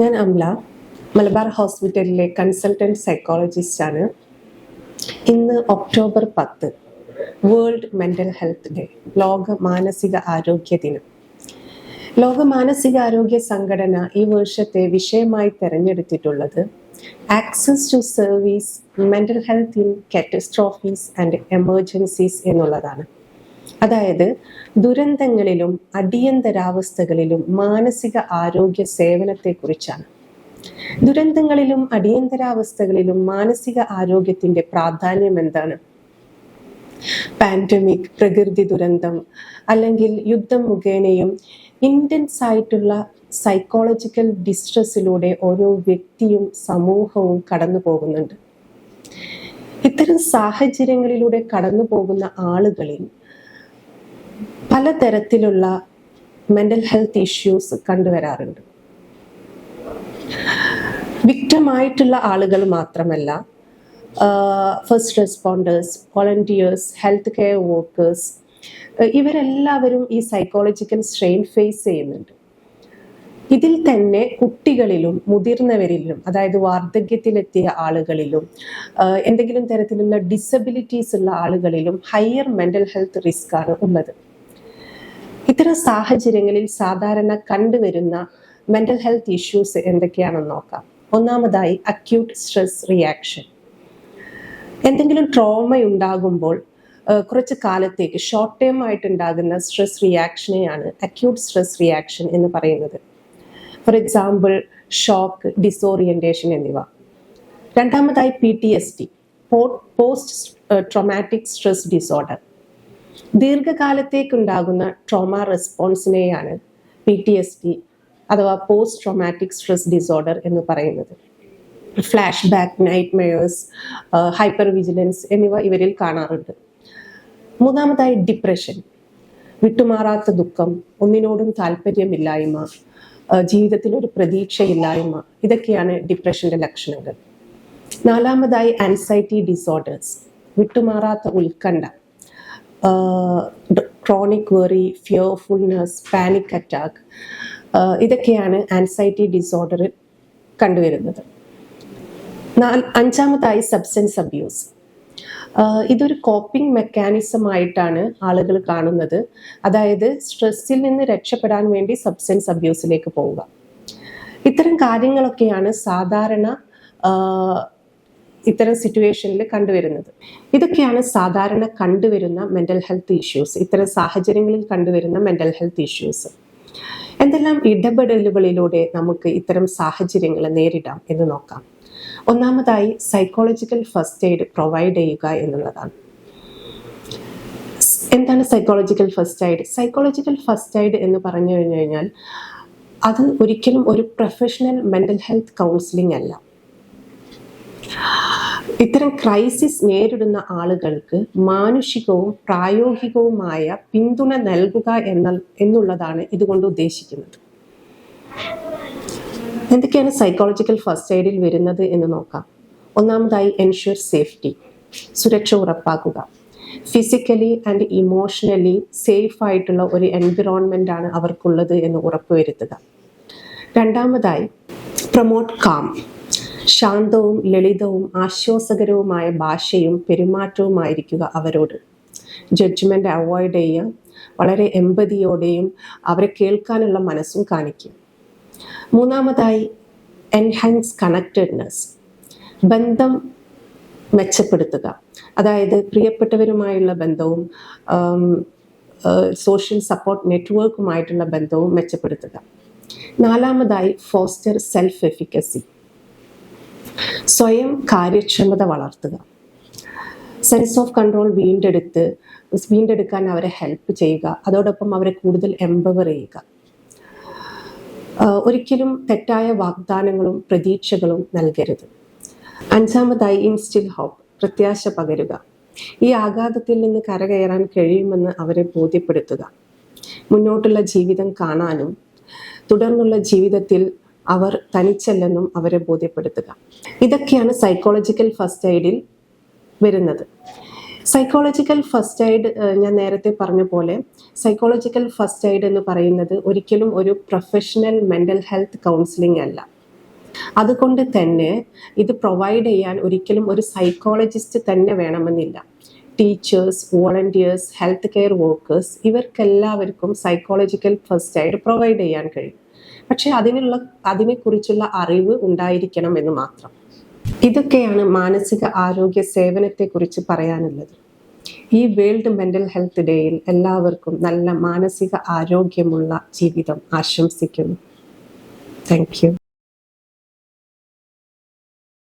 ഞാൻ അംല മലബാർ ഹോസ്പിറ്റലിലെ consultant psychologist ആണ്. ഇന്ന് ഒക്ടോബർ പത്ത് വേൾഡ് മെന്റൽ ഹെൽത്ത് ഡേ ലോക മാനസിക ആരോഗ്യ ദിനം. ലോക മാനസികാരോഗ്യ സംഘടന ഈ വർഷത്തെ വിഷയമായി തിരഞ്ഞെടുത്തിട്ടുള്ളത് access to service mental health in catastrophes and emergencies എന്നുള്ളതാണ്. അതായത് ദുരന്തങ്ങളിലും അടിയന്തരാവസ്ഥകളിലും മാനസിക ആരോഗ്യ സേവനത്തെക്കുറിച്ചാണ്. ദുരന്തങ്ങളിലും അടിയന്തരാവസ്ഥകളിലും മാനസിക ആരോഗ്യത്തിന്റെ പ്രാധാന്യം എന്താണ്? പാൻഡമിക് പ്രകൃതി ദുരന്തം അല്ലെങ്കിൽ യുദ്ധം മുഖേനയും ഇന്റൻസ് ആയിട്ടുള്ള സൈക്കോളജിക്കൽ ഡിസ്ട്രസ്സിലൂടെ ഓരോ വ്യക്തിയും സമൂഹവും കടന്നു പോകുന്നുണ്ട്. ഇത്തരം സാഹചര്യങ്ങളിലൂടെ കടന്നു പോകുന്ന ആളുകളിൽ പലതരത്തിലുള്ള മെന്റൽ ഹെൽത്ത് ഇഷ്യൂസ് കണ്ടുവരാറുണ്ട്. വിക്ടമായിട്ടുള്ള ആളുകൾ മാത്രമല്ല first responders volunteers health care workers ഇവരെല്ലാവരും ഈ സൈക്കോളജിക്കൽ സ്ട്രെയിൻ ഫേസ് ചെയ്യുന്നുണ്ട്. ഇതിൽ തന്നെ കുട്ടികളിലും മുതിർന്നവരിലും അതായത് വാർദ്ധക്യത്തിലെത്തിയ ആളുകളിലും എന്തെങ്കിലും തരത്തിലുള്ള ഡിസബിലിറ്റീസ് ഉള്ള ആളുകളിലും ഹയർ മെന്റൽ ഹെൽത്ത് റിസ്ക് ആണ് ഉള്ളത്. ഇത്തരം സാഹചര്യങ്ങളിൽ സാധാരണ കണ്ടുവരുന്ന മെന്റൽ ഹെൽത്ത് ഇഷ്യൂസ് എന്തൊക്കെയാണെന്ന് നോക്കാം. ഒന്നാമതായി അക്യൂട്ട് സ്ട്രെസ് റിയാക്ഷൻ എന്തെങ്കിലും ട്രോമ ഉണ്ടാകുമ്പോൾ കുറച്ച് കാലത്തേക്ക് ഷോർട്ട് ടേം ആയിട്ട് ഉണ്ടാകുന്ന സ്ട്രെസ് റിയാക്ഷനെയാണ് അക്യൂട്ട് സ്ട്രെസ് റിയാക്ഷൻ എന്ന് പറയുന്നത്. ഫോർ എക്സാമ്പിൾ ഷോക്ക് ഡിസോറിയന്റേഷൻ എന്നിവ. രണ്ടാമതായി P T S T post traumatic stress disorder ദീർഘകാലത്തേക്കുണ്ടാകുന്ന trauma റെസ്പോൺസിനെയാണ് പി ടി എസ് ഡി അഥവാ പോസ്റ്റ് ട്രോമാറ്റിക് സ്ട്രെസ് ഡിസോർഡർ എന്ന് പറയുന്നത്. Flashback nightmares hypervigilance എന്നിവ ഇവരിൽ കാണാറുണ്ട്. മൂന്നാമതായി ഡിപ്രഷൻ വിട്ടുമാറാത്ത ദുഃഖം ഒന്നിനോടും താല്പര്യമില്ലായ്മ ജീവിതത്തിൽ ഒരു പ്രതീക്ഷയില്ലായ്മ ഇതൊക്കെയാണ് ഡിപ്രഷന്റെ ലക്ഷണങ്ങൾ. നാലാമതായി ആൻസൈറ്റി ഡിസോർഡേഴ്സ് വിട്ടുമാറാത്ത ഉത്കണ്ഠ chronic worry fearfulness panic attack ഇതൊക്കെയാണ് ആൻസൈറ്റി ഡിസോർഡറിൽ കണ്ടുവരുന്നത്. അഞ്ചാമതായി സബ്സ്റ്റൻസ് അബ്യൂസ് ഇതൊരു കോപ്പിംഗ് മെക്കാനിസം ആയിട്ടാണ് ആളുകൾ കാണുന്നത്. അതായത് സ്ട്രെസ്സിൽ നിന്ന് രക്ഷപ്പെടാൻ വേണ്ടി സബ്സ്റ്റൻസ് അബ്യൂസിലേക്ക് പോവുക. ഇത്തരം കാര്യങ്ങളൊക്കെയാണ് സാധാരണ ഇത്തരം സിറ്റുവേഷനിൽ കണ്ടുവരുന്നത്. ഇതൊക്കെയാണ് സാധാരണ കണ്ടുവരുന്ന മെന്റൽ ഹെൽത്ത് ഇഷ്യൂസ് ഇത്തരം സാഹചര്യങ്ങളിൽ കണ്ടുവരുന്ന മെന്റൽ ഹെൽത്ത് ഇഷ്യൂസ് എന്തെല്ലാം ഇടപെടലുകളിലൂടെ നമുക്ക് ഇത്തരം സാഹചര്യങ്ങൾ നേരിടാം എന്ന് നോക്കാം. ഒന്നാമതായി സൈക്കോളജിക്കൽ ഫസ്റ്റ് എയ്ഡ് പ്രൊവൈഡ് ചെയ്യുക എന്നുള്ളതാണ്. എന്താണ് psychological first aid psychological first aid എന്ന് പറഞ്ഞു കഴിഞ്ഞു കഴിഞ്ഞാൽ അത് ഒരിക്കലും ഒരു പ്രൊഫഷണൽ മെന്റൽ ഹെൽത്ത് കൗൺസിലിംഗ് അല്ല. ഇത്തരം ക്രൈസിസ് നേരിടുന്ന ആളുകൾക്ക് മാനുഷികവും പ്രായോഗികവുമായ പിന്തുണ നൽകുക എന്ന എന്നുള്ളതാണ് ഇതുകൊണ്ട് ഉദ്ദേശിക്കുന്നത്. എന്തൊക്കെയാണ് സൈക്കോളജിക്കൽ ഫസ്റ്റ് എയ്ഡിൽ വരുന്നത് എന്ന് നോക്കാം. ഒന്നാമതായി എൻഷുർ സേഫ്റ്റി സുരക്ഷ ഉറപ്പാക്കുക. ഫിസിക്കലി ആൻഡ് ഇമോഷണലി സേഫ് ആയിട്ടുള്ള ഒരു എൻവിറോൺമെന്റ് ആണ് അവർക്കുള്ളത് എന്ന് ഉറപ്പുവരുത്തുക. രണ്ടാമതായി പ്രൊമോട്ട് കാം ശാന്തവും ലളിതവും ആശ്വാസകരവുമായ ഭാഷയും പെരുമാറ്റവുമായിരിക്കുക അവരോട്. ജഡ്ജ്മെന്റ് അവോയ്ഡ് ചെയ്യുക. വളരെ എമ്പതിയോടെയും അവരെ കേൾക്കാനുള്ള മനസ്സും കാണിക്കും. മൂന്നാമതായി എൻഹാൻസ് കണക്റ്റഡ്നെസ് ബന്ധം മെച്ചപ്പെടുത്തുക. അതായത് പ്രിയപ്പെട്ടവരുമായുള്ള ബന്ധവും സോഷ്യൽ സപ്പോർട്ട് നെറ്റ്വർക്കുമായിട്ടുള്ള ബന്ധവും മെച്ചപ്പെടുത്തുക. നാലാമതായി ഫോസ്റ്റർ സെൽഫ് എഫിക്കസി സ്വയം കാര്യക്ഷമത വളർത്തുക. സെൻസ് ഓഫ് കൺട്രോൾ വീണ്ടെടുത്ത് വീണ്ടെടുക്കാൻ അവരെ ഹെൽപ്പ് ചെയ്യുക. അതോടൊപ്പം അവരെ കൂടുതൽ എംപവർ ചെയ്യുക. ഒരിക്കലും തെറ്റായ വാഗ്ദാനങ്ങളും പ്രതീക്ഷകളും നൽകരുത്. അഞ്ചാമതായി ഇൻസ്റ്റിൽ ഹോപ്പ് പ്രത്യാശ പകരുക. ഈ ആഘാതത്തിൽ നിന്ന് കരകയറാൻ കഴിയുമെന്ന് അവരെ ബോധ്യപ്പെടുത്തുക. മുന്നോട്ടുള്ള ജീവിതം കാണാനും തുടർന്നുള്ള ജീവിതത്തിൽ അവർ തനിച്ചല്ലെന്നും അവരെ ബോധ്യപ്പെടുത്തുക. ഇതൊക്കെയാണ് സൈക്കോളജിക്കൽ ഫസ്റ്റ് എയ്ഡിൽ വരുന്നത്. സൈക്കോളജിക്കൽ ഫസ്റ്റ് എയ്ഡ് ഞാൻ നേരത്തെ പറഞ്ഞ പോലെ സൈക്കോളജിക്കൽ ഫസ്റ്റ് എയ്ഡ് എന്ന് പറയുന്നത് ഒരിക്കലും ഒരു പ്രൊഫഷണൽ മെന്റൽ ഹെൽത്ത് കൗൺസിലിംഗ് അല്ല. അതുകൊണ്ട് തന്നെ ഇത് പ്രൊവൈഡ് ചെയ്യാൻ ഒരിക്കലും ഒരു സൈക്കോളജിസ്റ്റ് തന്നെ വേണമെന്നില്ല. Teachers volunteers health care workers ഇവർക്കെല്ലാവർക്കും psychological first aid provide ചെയ്യാൻ കഴിയും. പക്ഷെ അതിനുള്ള അതിനെക്കുറിച്ചുള്ള അറിവ് ഉണ്ടായിരിക്കണം എന്ന് മാത്രം. ഇതൊക്കെയാണ് മാനസിക ആരോഗ്യ സേവനത്തെക്കുറിച്ച് പറയാനുള്ളത്. ഈ വേൾഡ് മെന്റൽ ഹെൽത്ത് ഡേയിൽ എല്ലാവർക്കും നല്ല മാനസിക ആരോഗ്യമുള്ള ജീവിതം ആശംസിക്കുന്നു. താങ്ക്